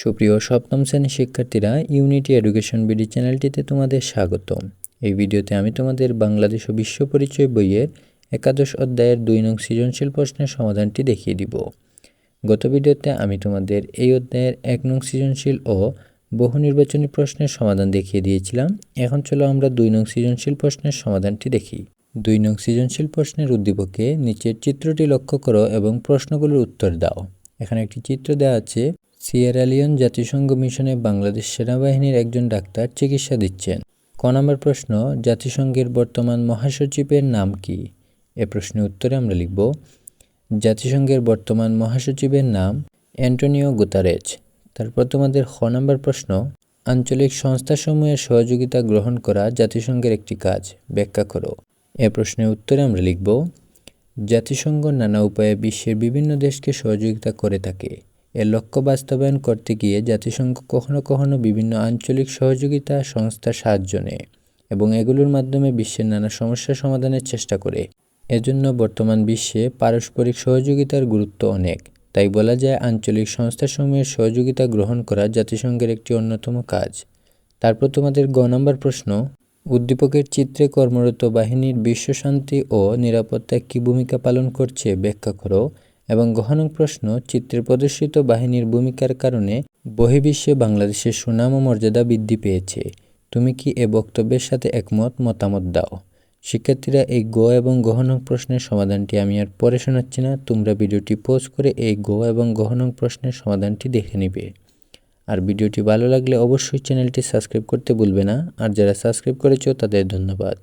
সুপ্রিয় সপ্তম শ্রেণির শিক্ষার্থীরা ইউনিটি এডুকেশন বিডি চ্যানেলটিতে তোমাদের স্বাগতম। এই ভিডিওতে আমি তোমাদের বাংলাদেশ ও বিশ্ব পরিচয় বইয়ের একাদশ অধ্যায়ের দুই নং সৃজনশীল প্রশ্নের সমাধানটি দেখিয়ে দিব। গত ভিডিওতে আমি তোমাদের এই অধ্যায়ের এক নং সৃজনশীল ও বহু নির্বাচনী প্রশ্নের সমাধান দেখিয়ে দিয়েছিলাম। এখন চলো আমরা দুই নং সৃজনশীল প্রশ্নের সমাধানটি দেখি। দুই নং সৃজনশীল প্রশ্নের উদ্দীপকে নিচের চিত্রটি লক্ষ্য করো এবং প্রশ্নগুলোর উত্তর দাও। এখানে একটি চিত্র দেওয়া আছে সিয়েরালিয়ন জাতিসংঘ মিশনে বাংলাদেশ সেনাবাহিনীর একজন ডাক্তার চিকিৎসা দিচ্ছেন। ক নম্বর প্রশ্ন, জাতিসংঘের বর্তমান মহাসচিবের নাম কি? এ প্রশ্নের উত্তরে আমরা লিখব, জাতিসংঘের বর্তমান মহাসচিবের নাম অ্যান্টোনিও গুতারেজ। তারপর তোমাদের খ নম্বর প্রশ্ন, আঞ্চলিক সংস্থাসমূহের সহযোগিতা গ্রহণ করা জাতিসংঘের একটি কাজ, ব্যাখ্যা করো। এ প্রশ্নের উত্তরে আমরা লিখব, জাতিসংঘ নানা উপায়ে বিশ্বের বিভিন্ন দেশকে সহযোগিতা করে থাকে। এর লক্ষ্য বাস্তবায়ন করতে গিয়ে জাতিসংঘ কখনো কখনো বিভিন্ন আঞ্চলিক সহযোগিতা সংস্থার সাহায্য নেয় এবং এগুলোর মাধ্যমে বিশ্বের নানা সমস্যা সমাধানের চেষ্টা করে। এজন্য বর্তমান বিশ্বে পারস্পরিক সহযোগিতার গুরুত্ব অনেক। তাই বলা যায় আঞ্চলিক সংস্থাসমূহের সহযোগিতা গ্রহণ করা জাতিসংঘের একটি অন্যতম কাজ। তারপর তোমাদের গ নম্বর প্রশ্ন, উদ্দীপকের চিত্রে কর্মরত বাহিনীর বিশ্বশান্তি ও নিরাপত্তায় কী ভূমিকা পালন করছে ব্যাখ্যা করো। এবং গহন প্রশ্ন চিত্রে প্রদর্শিত বাহিনীর ভূমিকার কারণে বহির্বিশ্বে বাংলাদেশের সুনাম ও মর্যাদা বৃদ্ধি পেয়েছে। তুমি কি এ বক্তব্যের সাথে একমত, মতামত দাও? শিক্ষার্থীরা এই গ এবং গহন প্রশ্নের সমাধানটি আমি আর পরে শোনাচ্ছি না, তোমরা ভিডিওটি পোজ করে এই গ এবং গহন প্রশ্নের সমাধানটি দেখে নিবে। আর ভিডিওটি ভালো লাগলে অবশ্যই চ্যানেলটি সাবস্ক্রাইব করতে ভুলবে না, আর যারা সাবস্ক্রাইব করেছ তাদের ধন্যবাদ।